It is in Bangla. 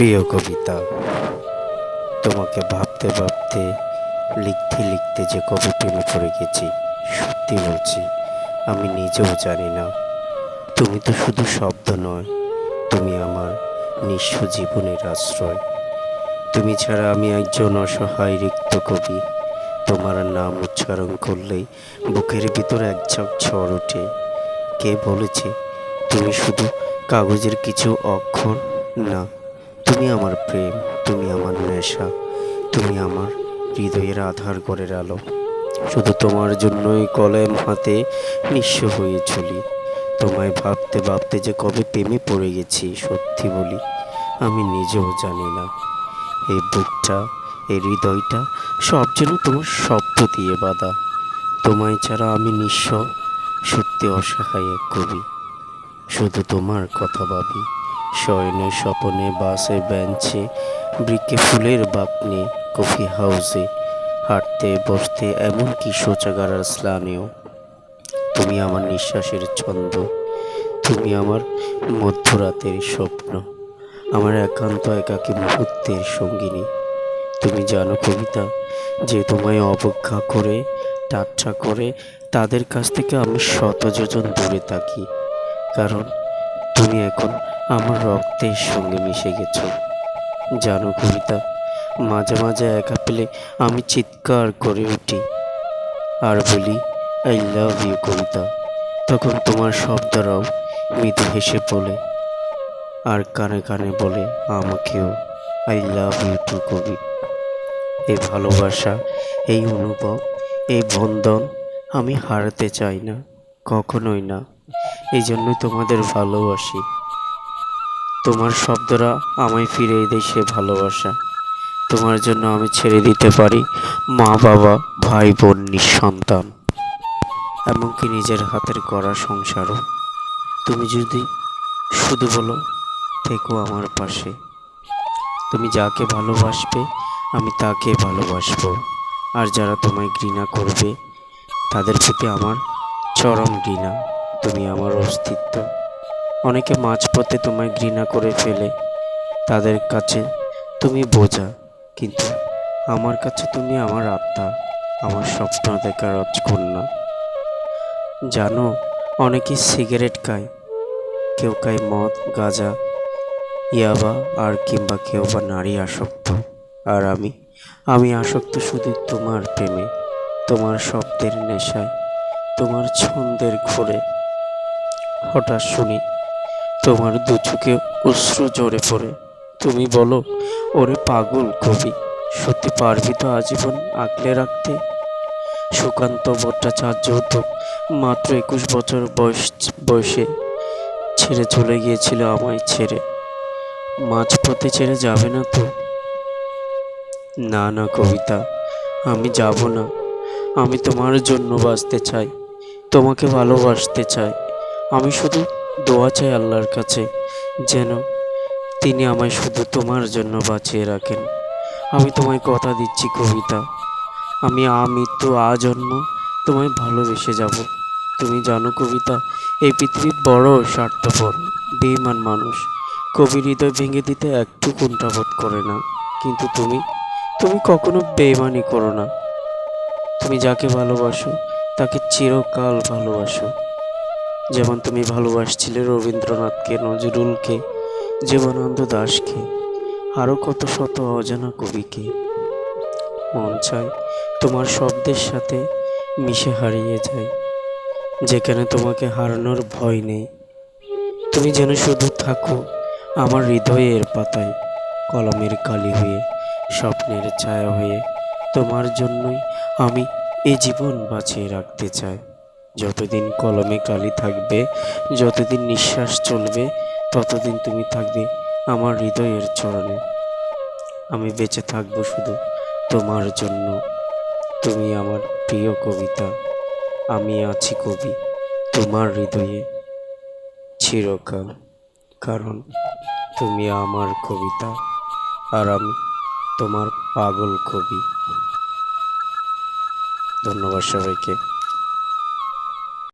প্রিয় কবিতা, তোমাকে ভাবতে ভাবতে, লিখতে লিখতে যে কবে প্রেমে পড়ে গেছি, সত্যি বলছি, আমি নিজেও জানি না। তুমি তো শুধু শব্দ নয়, তুমি আমার নিঃস্ব জীবনের আশ্রয়। তুমি ছাড়া আমি একজন অসহায় রিক্ত কবি, তোমার নাম উচ্চারণ করলেই বুকের ভিতর এক ঝাঁক ঝড় ওঠে। কে বলেছে, তুমি শুধু কাগজের কিছু অক্ষর না তুমি আমার প্রেম, তুমি আমার নেশা, তুমি আমার হৃদয়ের আধার গড়ের আলো। শুধু তোমার জন্যই কলম হাতে নিঃস্ব হয়ে চলি। তোমায় ভাবতে ভাবতে যে কবে প্রেমে পড়ে গেছি, সত্যি বলি, আমি নিজেও জানি না। এই বুকটা এই হৃদয়টা সব যেন তোমার শব্দ দিয়ে বাঁধা। তোমায় ছাড়া আমি নিঃস্ব, সত্যি অসহায় কবি। শুধু তোমার কথা ভাবি। শয়নে স্বপনে বাসে বেঞ্চে বৃক্ষে ফুলের বাপনে কফি হাউসে, হাঁটতে বসতে এমনকি শৌচাগার স্নানেও। তুমি আমার নিঃশ্বাসের ছন্দ, তুমি আমার মধ্যরাতের স্বপ্ন, আমার একান্ত একাকী মুহূর্তের সঙ্গিনী। তুমি জানো কবিতা, যে তোমায় অবজ্ঞা করে, টাট্টা করে, তাদের কাছ থেকে আমি শত যোজন দূরে থাকি। কারণ তুমি এখন আমার রক্তের সঙ্গে মিশে গেছো। জানো কবিতা, মাঝে মাঝে একা পেলে আমি চিৎকার করে উঠি। আর বলি আই লাভ ইউ কবিতা। তখন তোমার শব্দরাও মৃদু হেসে বলে, আর কানে কানে বলে আমাকেও আই লাভ ইউ টু কবি। এই ভালোবাসা, এই অনুভব, এই বন্ধন আমি হারাতে চাই না, কখনোই না। এই জন্যই তোমাদের ভালোবাসি। তোমার শব্দরা আমায় ফিরিয়ে দেয় সে ভালোবাসা। তোমার জন্য আমি ছেড়ে দিতে পারি মা, বাবা, ভাই, বোন, নিঃসন্তান। এমনকি নিজের হাতের করা সংসারও। তুমি যদি শুধু বলো, থেকো আমার পাশে। তুমি যাকে ভালোবাসবে, আমি তাকে ভালোবাসবো। আর যারা তোমায় ঘৃণা করবে, তাদের প্রতি আমার চরম ঘৃণা। তুমি আমার অস্তিত্ব। অনেকে মাঝপথে তোমায় ঘৃণা করে ফেলে। তাদের কাছে তুমি বোঝা, কিন্তু আমার কাছে তুমি আমার আত্মা, আমার স্বপ্ন দেখার রাজকন্যা জানো, অনেকে সিগারেট খায়। কেউ খায় মদ, গাঁজা, ইয়াবা, আর কিংবা কেউ বা নারী আসক্ত। আর আমি আমি আসক্ত শুধু তোমার প্রেমে, তোমার শব্দের নেশায়, তোমার ছন্দের ঘোরে। হঠাৎ শুনি, তোমার দু চোখে অশ্রু জোরে পড়ে। তুমি বলো, ওরে পাগল কবি, সত্যি পারবি তো আজীবন আগলে রাখতে? সুকান্ত ভট্টাচার্য তো মাত্র একুশ বছর বয়স, বয়সে ছেড়ে চলে গিয়েছিল আমায় ছেড়ে। মাঝপথে ছেড়ে যাবে না তো? না না কবিতা, আমি যাব না। আমি তোমার জন্য বাঁচতে চাই, তোমাকে ভালোবাসতে চাই। আমি শুধু দোয়া চাই আল্লাহর কাছে, যেন তিনি আমায় শুধু তোমার জন্য বাঁচিয়ে রাখেন। আমি তোমায় কথা দিচ্ছি কবিতা। আমি আমৃত্যু আজন্ম তোমায় ভালোবেসে যাব। তুমি জানো কবিতা, এই পৃথিবী বড় স্বার্থপর বেইমান মানুষ। কবির হৃদয় ভেঙে দিতে একটু কুণ্ঠাবোধ করে না। কিন্তু তুমি তুমি কখনো বেইমানি করো না। তুমি যাকে ভালোবাসো, তাকে চিরকাল ভালোবাসো। যেমন তুমি ভালোবাসছিলে রবীন্দ্রনাথকে, নজরুলকে, জীবনানন্দ দাশকে আরও কত শত অজানা কবিকে। মন চায় তোমার শব্দের সাথে মিশে হারিয়ে যায়, যেখানে তোমাকে হারানোর ভয় নেই। তুমি যেন শুধু থাকো আমার হৃদয়ের পাতায়, কলমের কালি হয়ে, স্বপ্নের ছায়া হয়ে। তোমার জন্যই আমি এই জীবন বাঁচিয়ে রাখতে চাই। যতদিন কলমে কালি থাকবে, যতদিন নিঃশ্বাস চলবে, ততদিন তুমি থাকবে আমার হৃদয়ের চরণে। আমি বেঁচে থাকব শুধু তোমার জন্য। তুমি আমার প্রিয় কবিতা। আমি আছি কবি তোমার হৃদয়ে চিরকাল। কারণ তুমি আমার কবিতা আর আমি তোমার পাগল কবি। ধন্যবাদ সবাইকে।